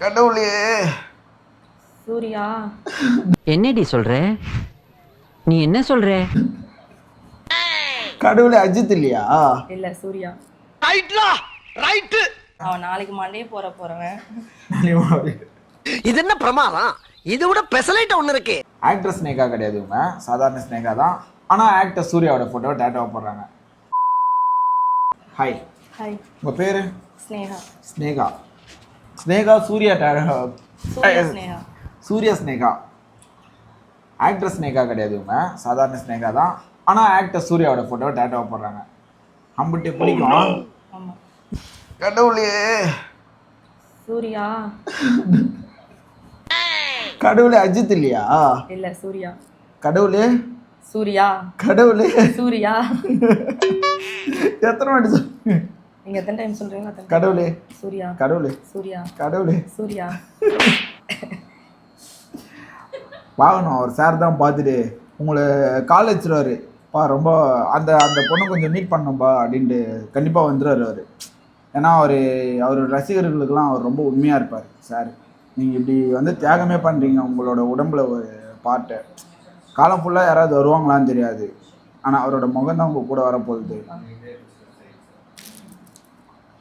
கடவுளே. சூர்யா. என்னடி சொல்ற? நீ என்ன சொல்ற? கடவுளே அஜித் இல்லையா? இல்ல சூர்யா. ரைட்லா ரைட்டு. அவன் நாளைக்கு மண்டே போற போறவன். இது என்ன பிரமாதம்? இது விட பெசலைட் ஒண்ணு இருக்கு. ஆக்ட்ரஸ் ஸ்னேகா கிடையாது இவங்க. சாதாரண ஸ்னேகா தான். ஆனால் ஆக்டர் சூர்யாவோட ஃபோட்டோவை டேட்டாவை போடுறாங்க. ஹாய் ஹாய் உங்கள் பேர்? ஸ்னேகா. ஸ்னேகா. ஸ்னேகா சூர்யா சூர்யா ஸ்னேகா. சூர்யா ஸ்னேகா. ஆக்ட்ரஸ் ஸ்னேகா கிடையாது இவங்க. சாதாரண ஸ்னேகா தான். ஆனால் ஆக்டர் சூர்யாவோட ஃபோட்டோவை டேட்டாவை போடுறாங்க. அம்பிட்டு பிடிக்கும்? கடவுளே. சூர்யா. கடவுளே அஜித் இல்லையா? இல்ல சூர்யா. கடவுளே. சூர்யா. கடவுளே. சூர்யா. எத்தனை வாட்டி நீங்க எத்தனை டைம் சொல்றீங்களோ அத்தனை. கடவுளே. சூர்யா. கடவுளே. சூர்யா. கடவுளே. சூர்யா. வாங்கணும் அவர் சார் தான் பார்த்துட்டு உங்களை கால் வச்சிருவாரு பா ரொம்ப அந்த அந்த பொண்ணை கொஞ்சம் மீட் பண்ணணும்பா அப்படின்ட்டு கண்டிப்பாக வந்துடுவார் அவர். ஏன்னா அவர் அவர் ரசிகர்களுக்கெல்லாம் அவர் ரொம்ப உண்மையாக இருப்பார் சார் நீங்கள் இப்படி வந்து தியாகமே பண்ணுறீங்க உங்களோட உடம்புல ஒரு பாட்டை. காலம் ஃபுல்லாக யாராவது வருவாங்களான்னு தெரியாது. ஆனால் அவரோட முகம் தான் உங்கள் கூட வரப்போகுது.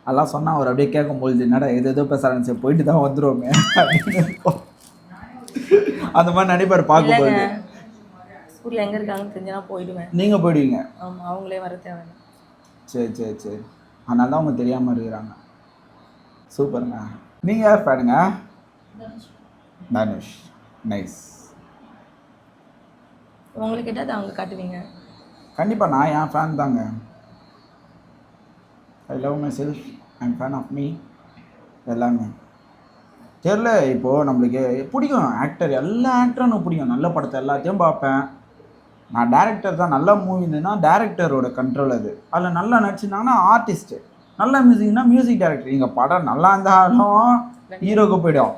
அதெல்லாம் சொன்னால் அவர் அப்படியே கேட்கும்பொழுது என்னடா எது எதோ பேசுகிறாங்க சரி போயிட்டு தான் இருக்கும். அந்த மாதிரி நடிப்பார் பார்க்கும்போது. சூர்யா எங்க இருக்காங்கன்னு தெரிஞ்சா நான் போயிடுவேன். நீங்கள் போயிடுவீங்க. ஆமா அவங்களே வர தேவையில்லை. சரி சரி சரி. அதனால தான் அவங்க தெரியாமல் இருக்கிறாங்க. சூப்பருங்க. நீங்கள் யார் ஃபேனுங்க? தனுஷ். நைஸ். உங்களுக்கு கேட்டால் அவங்க காட்டுவீங்க. கண்டிப்பாக நான் என் ஃபேன் தாங்க. I love myself I'm fan of me எல்லாமே. தெரில இப்போது நம்மளுக்கு பிடிக்கும். ஆக்டர் எல்லா ஆக்டரும் எனக்கு பிடிக்கும். நல்ல படத்தை எல்லாத்தையும் பார்ப்பேன். நான் டேரக்டர் தான். நல்ல மூவி டேரக்டரோட கண்ட்ரோல் அது. அதில் நல்லா நடிச்சிருந்தாங்கன்னா ஆர்டிஸ்ட்டு நல்ல மியூசிக்னா மியூசிக் டேரக்டர் இங்கே படம் நல்லா இருந்தாலும் ஹீரோக்கு போயிடும்.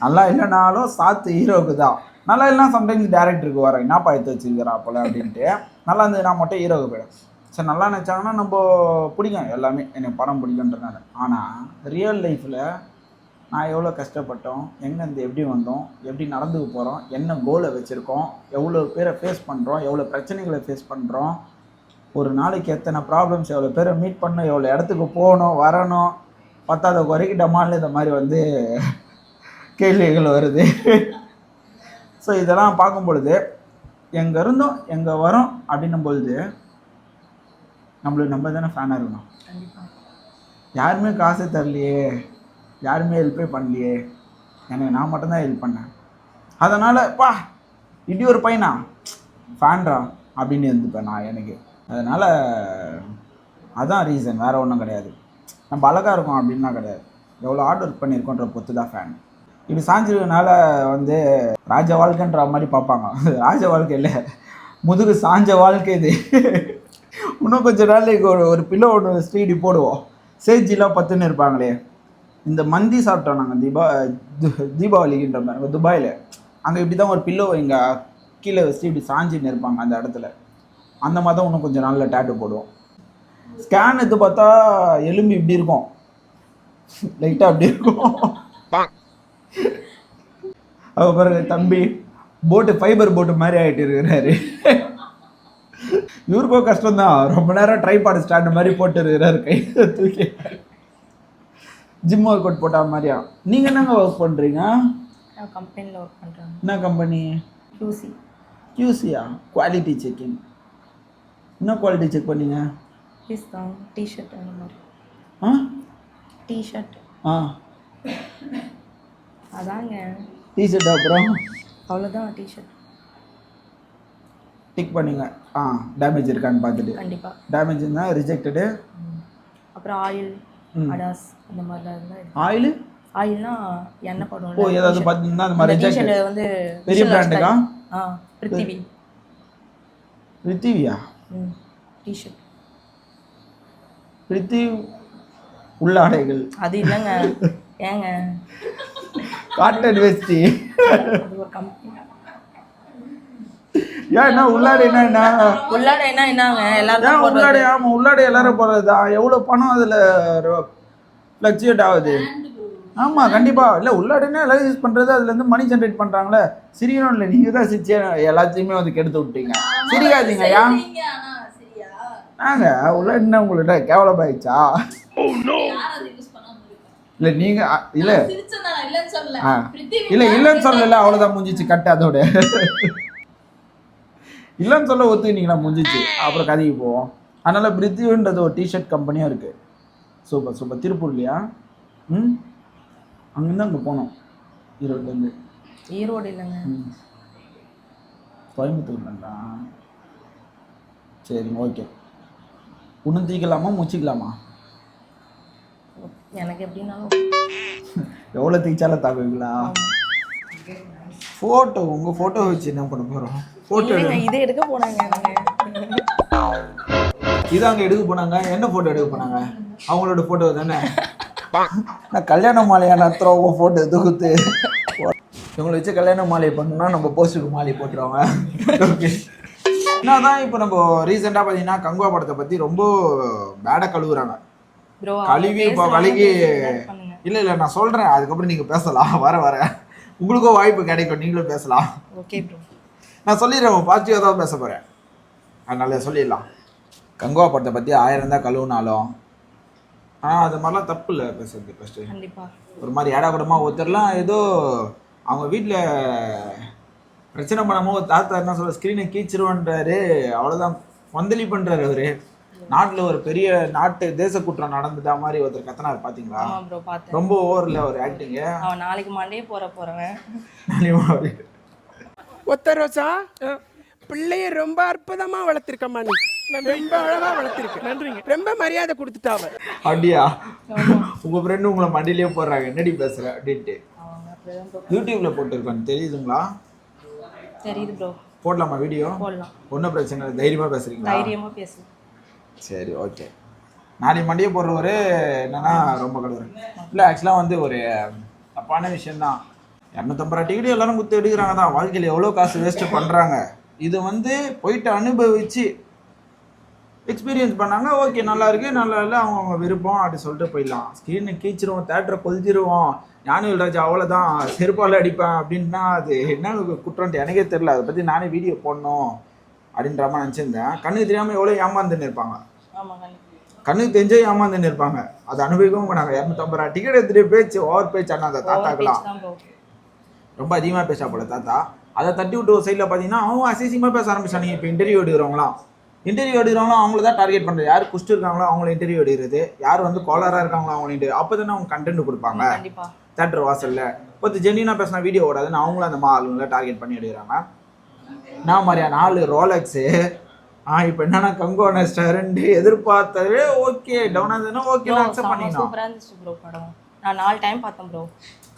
நல்லா இல்லைனாலும் சாத்து ஹீரோவுக்கு தான். நல்லா இல்லைனா சம்டைம்ஸ் டேரக்டருக்கு வர என்னப்பா எடுத்து வச்சிருக்கிறா போல அப்படின்ட்டு. நல்லா இருந்ததுன்னா மட்டும் ஹீரோவுக்கு போயிடும். சரி நல்லா நினச்சாங்கன்னா நம்ம பிடிக்கும். எல்லாமே எனக்கு படம் பிடிக்குன்றனால ஆனால் ரியல் லைஃப்பில் நான் எவ்வளோ கஷ்டப்பட்டோம் எங்கேருந்து எப்படி வந்தோம் எப்படி நடந்துக்க போகிறோம் என்ன கோலை வச்சுருக்கோம் எவ்வளோ பேரை ஃபேஸ் பண்ணுறோம் எவ்வளோ பிரச்சனைகளை ஃபேஸ் பண்ணுறோம் ஒரு நாளைக்கு எத்தனை ப்ராப்ளம்ஸ் எவ்வளோ பேரை மீட் பண்ணணும் எவ்வளோ இடத்துக்கு போகணும் வரணும் பத்தாத குறைக்கு இந்த மாதிரி வந்து கேள்விகள் வருது. ஸோ இதெல்லாம் பார்க்கும் பொழுது எங்கே இருந்தோம் எங்கே வரோம் அப்படின்னும் பொழுது நம்மளுக்கு நம்ம தானே ஃபேனாக இருக்கணும். யாருமே காசு தரலையே யாருமே ஹெல்ப்பே பண்ணலையே. எனக்கு நான் மட்டும்தான் ஹெல்ப் பண்ணேன். அதனால் பா இப்படி ஒரு பையனா? ஃபேன்ரா அப்படின்னு இருந்துப்பேன் நான் எனக்கு. அதனால் அதான் ரீசன் வேறு ஒன்றும் கிடையாது. நம்ம அழகாக இருக்கோம் அப்படின்னா கிடையாது. எவ்வளோ ஹார்ட் ஒர்க் பண்ணியிருக்கோன்ற பொத்து தான் ஃபேன் இப்படி சாஞ்சிருக்கனால வந்து ராஜ வாழ்க்கைன்ற மாதிரி பார்ப்பாங்க. ராஜ வாழ்க்கை இல்லை. முதுகு சாஞ்ச வாழ்க்கை இது. இன்னும் கொஞ்ச நாளைக்கு ஒரு ஒரு பில்லோ ஒன்று ஸ்ரீடி போடுவோம். சேஜிலாம் பத்துன்னு இருப்பாங்களே. இந்த மந்தி சாப்பிட்டோம் நாங்கள் தீபா து- தீபாவளிக்குன்ற மாதிரி துபாயில். அங்கே இப்படி தான் ஒரு பில்லோ இங்கே கீழே வச்சு இப்படி சாஞ்சின்னு இருப்பாங்க அந்த இடத்துல. அந்த மாதிரி தான் இன்னும் கொஞ்சம் நாளில் டேட்டு போடுவோம். ஸ்கேன் எடுத்து பார்த்தா எலும்பு இப்படி இருக்கும். லைட்டாக அப்படி இருக்கும். அவ தம்பி போட்டு ஃபைபர் போட்டு மாதிரி ஆகிட்டு இருக்கிறாரு. இவருக்கும் கஷ்டம் தான் ரொம்ப நேரம் ட்ரைபாடு ஸ்டாண்ட் மாதிரி போட்டு இருக்கிறாரு கை தூக்கி. ஜிம் ஒர்க் அவுட் போட்டா மாதிரியா? நீங்கள் என்னங்க ஒர்க் பண்ணுறீங்க கம்பெனியில் ஒர்க் பண்றாங்க. என்ன கம்பெனி QC கியூசியா குவாலிட்டி செக்கிங் என்ன குவாலிட்டி செக் பண்ணீங்க? டிஷர்ட் அந்த மாதிரி. ஆ? டிஷர்ட் ஆ. அதாங்க. டிஷர்ட் அப்புறம்? அவ்வளோதான் டிஷர்ட் டிக் பண்ணீங்க. ஆ டேமேஜ் இருக்கான்னு பார்த்துட்டு. கண்டிப்பா. டேமேஜ் இருந்தால் ரிஜெக்டடு அப்புறம் ஆயில். அடாஸ் அந்த மாதிரிலாம் இருந்தால் ஆயில் ஆயில்னா எண்ணெய் படம் ஓ ஏதாவது பார்த்தீங்கன்னா அந்த மாதிரி ரிஜெக்ட் வந்து பெரிய brand-க்கா? ஆ பிருத்திவி ரித்திவியா ம் டிஷர்ட் ரித்தி உள்ளாடைகள். அது இல்லைங்க. ஏங்க? காட்டன் வேஷ்டி. அது ஒரு கம்பெனி ஏன் என்ன உள்ளாடை என்ன என்ன? உள்ளாட என்ன என்னங்க? எல்லாரும். உள்ளாடை ஆமாம் உள்ளாடை எல்லாரும் போடுறது தான். எவ்வளோ பணம் அதில் ஃப்ளக்சுவேட் ஆகுது? ஆமா கண்டிப்பா. இல்ல உள்ளாடனே எல்லாம் யூஸ் பண்றது அதுல இருந்து மணி ஜென்ரேட் பண்றாங்களே. சிரிக்கணும் இல்ல நீங்க தான் சிரிச்சு எல்லாத்தையுமே வந்து கெடுத்து விட்டீங்க. சிரிக்காதீங்க ஏன் நாங்க உள்ளாடினா உங்கள்ட்ட கேவலமாயிடுச்சா? இல்ல நீங்க இல்ல. ஆ. இல்ல இல்லைன்னு சொல்லல அவ்வளவுதான் முடிஞ்சிச்சு கட்டு அதோட. இல்லைன்னு சொல்ல ஒத்துக்கிட்டீங்களா முடிஞ்சிச்சு. அப்புறம் கதைக்கு போவோம். அதனால பிரித்திவ்ன்றது ஒரு டிஷர்ட் கம்பெனியும் இருக்கு. Super super. திருப்பூர் இல்லையா? ம்? அங்கேருந்து அங்கே போனோம். ஈரோட்லேருந்து. ஈரோடு இல்லைங்க. கோயம்புத்தூர்லங்களா சரி ஓகே. இன்னும் தீக்கலாமா முச்சிக்கலாமா? எனக்கு எப்படின்னாலும் எவ்வளோ தீச்சாலும் தாக்குவீங்களா ஃபோட்டோ உங்கள் ஃபோட்டோ வச்சு என்ன பண்ண போகிறோம் இல்லைங்க இதை எடுக்க போனாங்க. இது அங்கே எடுக்க போனாங்க. என்ன ஃபோட்டோ எடுக்க போனாங்க? அவங்களோட ஃபோட்டோ தானே? நான் கல்யாண மாலையா நடத்துகிறோம் உங்கள் ஃபோட்டோ எதுக்குத்து இவங்களை வச்சு கல்யாண மாலை பண்ணோம்னா நம்ம போஸ்ட்டுக்கு மாலை போட்டுருவாங்க. ஓகே என்னதான் இப்போ நம்ம ரீசெண்டாக பார்த்தீங்கன்னா கங்குவா படத்தை பற்றி ரொம்ப பேடாக கழுவுறாங்க. கழுவி இப்போ வலிக்கு இல்லை இல்லை நான் சொல்கிறேன் அதுக்கப்புறம் நீங்கள் பேசலாம். வர வர. உங்களுக்கும் வாய்ப்பு கிடைக்கும். நீங்களும் பேசலாம். ஓகே ப்ரோ நான் சொல்லிடுறேன் பாசிட்டிவாக தான் பேச போகிறேன் அதனால சொல்லிடலாம். கங்குவா படத்தை பற்றி ஆயிரம் தான் கழுவுனாலும் ஆனால் அது மாதிரிலாம் தப்பு இல்லை பேசுறது ஃபஸ்ட்டு ஒரு மாதிரி ஏடா கூடமா ஒருத்தர்லாம் ஏதோ அவங்க வீட்டில் பிரச்சனை பண்ணாம ஒரு தாத்தா என்ன சொல்ற ஸ்க்ரீனை கீச்சிருவன்றாரு. அவ்வளோதான் வந்தலி பண்ணுறாரு அவரு. நாட்டில் ஒரு பெரிய நாட்டு தேச குற்றம் நடந்துட்டா மாதிரி ஒருத்தர் கத்தனார் பார்த்தீங்களா ரொம்ப ஓவரில் ஒரு ஆக்டிங்கு அவன் நாளைக்கு மண்டே போற போறவன். ஒத்த ரோசா பிள்ளைய ரொம்ப அற்புதமா வளர்த்திருக்கம்மா நீ. ரொம்ப அழகா வளர்த்திருக்க. நன்றிங்க. ரொம்ப மரியாதை கொடுத்துட்டாவ அப்படியா? உங்க ஃப்ரெண்டு உங்களை மண்டியிலே போடுறாங்க. என்னடி பேசுற? அப்படின்ட்டு. யூடியூப்ல போட்டிருக்கோம். தெரியுதுங்களா? தெரியுது ப்ரோ போடலாமா வீடியோ போடலாம். ஒன்றும் பிரச்சனை இல்லை. தைரியமா பேசுறீங்களா? தைரியமா பேசு. சரி ஓகே நாளைக்கு மண்டியை போடுறவர் என்னன்னா ரொம்ப கடுவர் இல்லை ஆக்சுவலாக வந்து ஒரு தப்பான விஷயம்தான். இரநூத்தம்பது டிக்கெட் எல்லாரும் குத்து எடுக்கிறாங்க தான். வாழ்க்கையில் எவ்வளோ காசு வேஸ்ட் பண்ணுறாங்க இது வந்து போயிட்டு அனுபவிச்சு எக்ஸ்பீரியன்ஸ் பண்ணாங்க. ஓகே நல்லா இருக்கு நல்லா இல்லை அவங்க அவங்க விருப்பம் அப்படி சொல்லிட்டு போயிடலாம். ஸ்க்ரீனை கீச்சிருவோம் தேட்டரை கொளுத்திடுவோம் ஞானவேல் ராஜா அவ்வளோதான் செருப்பால் அடிப்பேன் அப்படின்னா அது என்ன குற்றம்ட்டு எனக்கே தெரில அதை பற்றி நானே வீடியோ போடணும் அப்படின்ற மாதிரி நினச்சிருந்தேன். கண்ணுக்கு தெரியாமல் எவ்வளோ ஏமாந்துன்னு இருப்பாங்க. கண்ணுக்கு தெரிஞ்சே ஏமாந்துன்னு இருப்பாங்க. அதை அனுபவிக்கவும் பண்ணாங்க இரநூத்தம்பது ரூபா டிக்கெட் எடுத்துகிட்டு பேச்சு ஓவர் பேச்சு அண்ணா அந்த ஓவர் தாத்தாக்கெல்லாம் பேச்சு தான் ப்ரோ ரொம்ப அதிகமாக பேசா போல தாத்தா. அதை தட்டி விட்டு ஒரு சைடில் பார்த்தீங்கன்னா அவங்க அசிசியமாக பேச ஆரம்பிச்சாங்க இப்போ இன்டர்வியூ எடுக்கிறவங்களாம். இன்டர்வியூ எடுக்கிறவங்களும் அவங்கள தான் டார்கெட் பண்ணுறது யார் குஷ்டு இருக்காங்களோ அவங்கள இன்டர்வியூ எடுக்கிறது. யார் வந்து கோளாராக இருக்காங்களோ அவங்கள இன்டர்வியூ அப்போ தானே அவங்க கண்டென்ட் கொடுப்பாங்க தேட்டர் வாசலில். பத்து ஜென்னினா பேசினா வீடியோ ஓடாதுன்னு அவங்களும் அந்த மா ஆளுங்களை டார்கெட் பண்ணி எடுக்கிறாங்க. நான் மாதிரியா? நாலு ரோலக்ஸு ஆ இப்போ என்னன்னா கங்கோ ரெஸ்டாரண்ட் எதிர்பார்த்தது ஓகே டவுன் ஆகுதுன்னா ஓகே அக்செப்ட் பண்ணிடணும். நான் நாலு டைம் பார்த்தேன் ப்ரோ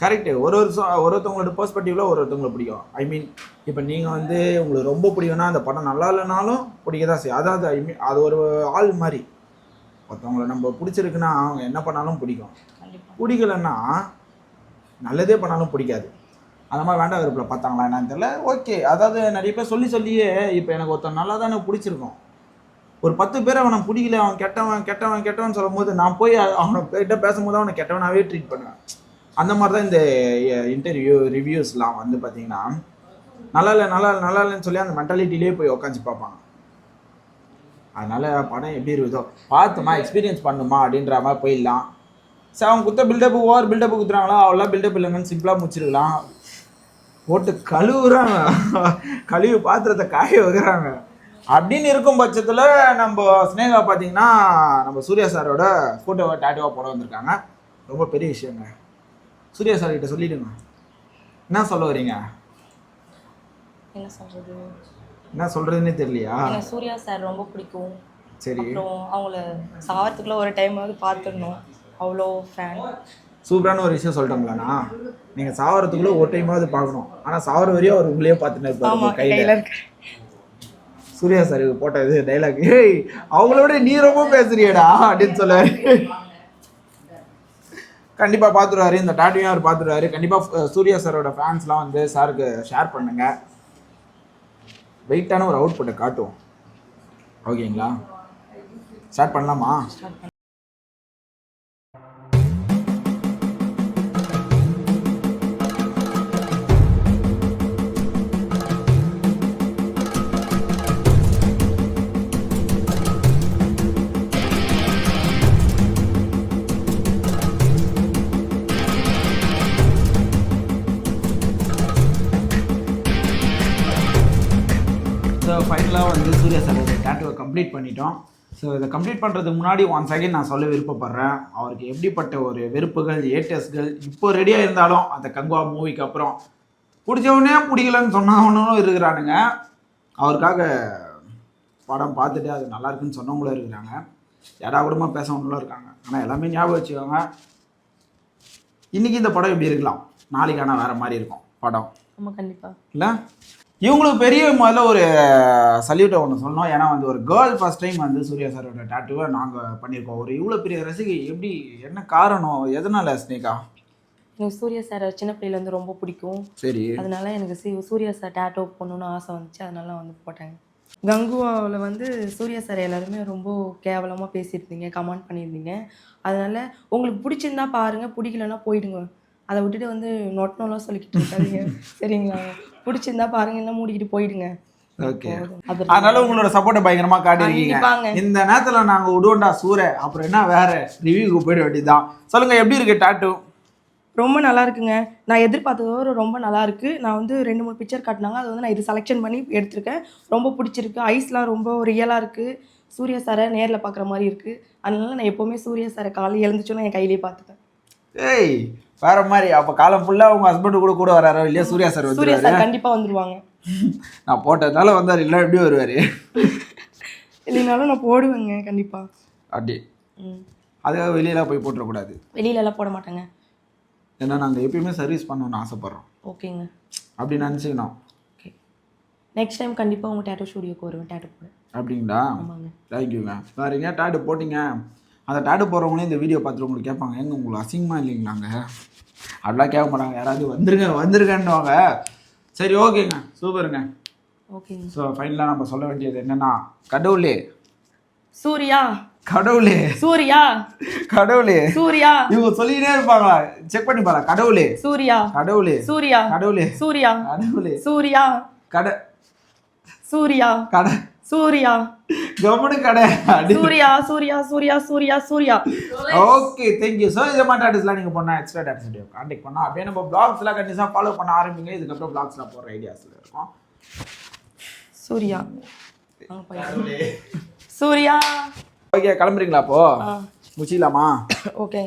கரெக்டு ஒரு ஒரு ஒரு ஒருத்தவங்களோட பெர்ஸ்பெக்டிவ்ல ஒரு ஒருத்தவங்களை பிடிக்கும். ஐ மீன் இப்போ நீங்கள் வந்து உங்களுக்கு ரொம்ப பிடிக்கும்னா அந்த படம் நல்லா இல்லைனாலும் பிடிக்க தான் செய்யும் அதாவது ஐ மீன் அது ஒரு ஆள் மாதிரி. ஒருத்தவங்களை நம்ம பிடிச்சிருக்குன்னா அவங்க என்ன பண்ணாலும் பிடிக்கும். பிடிக்கலன்னா நல்லதே பண்ணாலும் பிடிக்காது. அந்த மாதிரி வேண்டாம் விருப்பில் பார்த்தாங்களா என்னன்னு தெரியல. ஓகே அதாவது நிறைய பேர் சொல்லி சொல்லியே இப்போ எனக்கு ஒருத்தன் நல்லா தானே பிடிச்சிருக்கும் ஒரு பத்து பேர் அவனை பிடிக்கல அவன் கெட்டவன் கெட்டவன் கெட்டவன் சொல்லும் போது நான் போய் அவனை கிட்ட பேசும்போது அவனை கெட்டவனாகவே ட்ரீட் பண்ணுவேன். அந்த மாதிரி தான் இந்த இன்டர்வியூ ரிவ்யூஸ்லாம் வந்து பார்த்தீங்கன்னா நல்லா இல்லை நல்லா இல்லை நல்லா இல்லைன்னு சொல்லி அந்த மென்டாலிட்டிலே போய் உட்காந்து பார்ப்பாங்க. அதனால படம் எப்படி இருக்குதோ பார்த்துமா எக்ஸ்பீரியன்ஸ் பண்ணுமா அப்படின்ற மாதிரி போயிடலாம். சரி அவங்க குத்த பில்டப்பு ஓவர் பில்டப் குத்துறாங்களா அவ்வளோ பில்டப் இல்லைங்கன்னு சிம்பிளாக முடிச்சிருக்கலாம். போட்டு கழுவுறாங்க. கழுவி பாத்திரத்தை காய வைக்கிறாங்க. அப்படின்னு இருக்கும் பட்சத்தில் நம்ம ஸ்னேகா பார்த்தீங்கன்னா நம்ம சூர்யா சாரோட ஃபோட்டோவை டேட்டுவாக போட வந்திருக்காங்க. ரொம்ப பெரிய விஷயங்க. சூர்யா சார் கிட்ட சொல்லிடுங்க. என்ன சொல்ல வரீங்க? என்ன சொல்றது? என்ன சொல்றதுன்னே தெரியலையா? எனக்கு சூர்யா சார் ரொம்ப பிடிக்கும். சரி. அப்புறம் அவங்கள சாவறதுக்குள்ள ஒரு டைமாவது பார்த்துடணும். அவ்வளோ ஃபேன் சூப்பரான ஒரு விஷயம் சொல்லிட்டோங்களாண்ணா நீங்கள் சாவறதுக்குள்ள ஒரு டைமாவது பார்க்கணும். ஆனால் சாவர வரையும் அவர் உங்களையே பார்த்துன்னு இருப்பாரு கையில். சூர்யா சார் போட்ட இது டைலாக் ஏய் அவங்கள விட நீ ரொம்ப பேசுறியடா அப்படின்னு சொல்லுவாரு. கண்டிப்பா பார்த்துருவாரு இந்த டாட்டியும் அவர் பார்த்துருவாரு கண்டிப்பா சூர்யா சாரோட ஃபேன்ஸ்லாம் வந்து சாருக்கு ஷேர் பண்ணுங்க. வெயிட்டான ஒரு அவுட் புட்டை காட்டுவோம். ஓகேங்களா ஸ்டார்ட் பண்ணலாமா? ஃபைனலாக வந்து சூர்யா சாரோட டேட்டுவை கம்ப்ளீட் பண்ணிட்டோம். ஸோ இதை கம்ப்ளீட் பண்ணுறதுக்கு முன்னாடி ஒன் செகண்ட் நான் சொல்ல விருப்பப்படுறேன். அவருக்கு எப்படிப்பட்ட ஒரு வெறுப்புகள் ஏட்டஸ்கள் இப்போ ரெடியாக இருந்தாலும் அந்த கங்குவா மூவிக்கு அப்புறம் பிடிச்சவனே பிடிக்கலன்னு சொன்னவனும் இருக்கிறானுங்க. அவருக்காக படம் பார்த்துட்டு அது நல்லா இருக்குன்னு சொன்னவங்களும் இருக்கிறாங்க. யாரா கூடமா பேசவங்களும் இருக்காங்க. ஆனால் எல்லாமே ஞாபகம் வச்சுக்கோங்க. இன்னைக்கு இந்த படம் இப்படி இருக்கலாம். நாளைக்கு ஆனால் வேற மாதிரி இருக்கும் படம். ஆமாம் கண்டிப்பாக இல்லை? இவங்களுக்கு பெரிய முதல்ல ஒரு சல்யூட்டை ஒன்று சொல்லணும். ஏன்னா வந்து ஒரு கேர்ள் ஃபர்ஸ்ட் டைம் வந்து சூர்யா சாரோட டேட்டுவை நாங்கள் பண்ணியிருக்கோம். ஒரு இவ்வளோ பெரிய ரசிகை எப்படி என்ன காரணம்? எதனால ஸ்னேகா? எனக்கு சூர்யா சார் சின்ன பிள்ளையிலேருந்து ரொம்ப பிடிக்கும். சரி. அதனால எனக்கு சி சூர்யா சார் டேட்டோ பண்ணணும்னு ஆசை வந்துச்சு. அதனால வந்து போட்டாங்க கங்குவாவில் வந்து சூர்யா சார் எல்லாருமே ரொம்ப கேவலமாக பேசியிருந்தீங்க கமெண்ட் பண்ணியிருந்தீங்க. அதனால உங்களுக்கு பிடிச்சிருந்தா பாருங்க பிடிக்கலன்னா போயிடுங்க. அதை விட்டுட்டு வந்து நொட்டனெல்லாம் சொல்லிக்கிட்டு இருக்காதீங்க. சரிங்களா? பிடிச்சிருந்தா பாருங்க என்ன மூடிக்கிட்டு போயிடுங்க. ஓகே. அது அதனால உங்களோட சப்போர்ட்டை பயங்கரமா காட்டியிருக்கீங்க. கண்டிப்பாங்க. இந்த நேரத்துல நாங்க விடுவோண்டா சூர அப்புறம் என்ன வேற? ரிவ்யூக்கு போயிட வேண்டியதுதான். சொல்லுங்க எப்படி இருக்கு டாட்டு ரொம்ப நல்லா இருக்குங்க. நான் எதிர்பார்த்ததோட ரொம்ப நல்லா இருக்கு. நான் வந்து ரெண்டு மூணு பிக்சர் காட்டினாங்க. அது வந்து நான் இது செலெக்ஷன் பண்ணி எடுத்திருக்கேன். ரொம்ப பிடிச்சிருக்கு. ஐஸ்லாம் ரொம்ப ரியலாக இருக்கு. சூர்யா சாரை நேரில் பார்க்குற மாதிரி இருக்கு. அதனால நான் எப்போவுமே சூர்யா சாரை காலை எழுந்துச்சோன்னா என் கையிலேயே பார்த்துப்பேன். ஏய் வேற மாதிரி அப்ப காலம் ஃபுல்லா உங்க ஹஸ்பண்ட் கூட கூட வராரோ இல்லையா? சூர்யா சார் சூர்யா சார் கண்டிப்பாக வந்துருவாங்க. நான் போட்டதுனால வந்தார் இல்லை எப்படி வருவாரு? இல்லைனாலும் நான் போடுவேங்க கண்டிப்பாக அப்படி. அதுக்காக வெளியெல்லாம் போய் போட்டுறக்கூடாது. வெளியிலலாம் போட மாட்டேங்க. ஏன்னா நாங்கள் எப்பயுமே சர்வீஸ் பண்ணணும்னு ஆசைப்படுறோம். ஓகேங்க. அப்படி நினச்சிக்கணும். ஓகே. நெக்ஸ்ட் டைம் கண்டிப்பாக உங்கள் டேட்டோ ஸ்டூடியோக்கு வருவேன் டேட்டோ போட. அப்படிங்களா? ஆமாங்க. தேங்க்யூங்க வேற எங்கேயா டேட்டு போட்டிங்க. அந்த டேட்டு போகிறவங்களே இந்த வீடியோ பார்த்துட்டு உங்களுக்கு கேட்பாங்க எங்க உங்களுக்கு அசிங்கமாக இல்லைங்களாங்க? அப்படிலாம் கேட்க மாட்டாங்க. யாராவது வந்துருங்க வந்துருங்கன்னுவாங்க. சரி ஓகேங்க. சூப்பருங்க. ஓகேங்க ஸோ ஃபைனலாக நம்ம சொல்ல வேண்டியது என்னன்னா கடவுளே. சூர்யா. கடவுளே. சூர்யா. கடவுளே. சூர்யா. இவங்க சொல்லிக்கிட்டே இருப்பாங்களா? செக் பண்ணி பாரு கடவுளே. சூர்யா. கடவுளே. சூர்யா. கடவுளே. சூர்யா. கடவுளே. சூர்யா. கட சூர்யா. கட சூர்யா. கவனு கடை. அடி. Surya Surya Surya Surya Surya. Okay thank you so இந்த மாதிரி டேட்டஸ்லாம் நீங்கள் பண்ணால் எக்ஸ்ட்ரா டேட்டஸ் கான்டெக்ட் பண்ணால் அப்படியே நம்ம பிளாக்ஸ்லாம் கண்டிப்பாக ஃபாலோ பண்ண ஆரம்பிங்க. இதுக்கப்புறம் பிளாக்ஸ்லாம் போடுற ஐடியாஸில் இருக்கும். சூர்யா. சூர்யா. ஓகே கிளம்புறீங்களா அப்போ? ஆ. முடிச்சிக்கலாமா ஓகே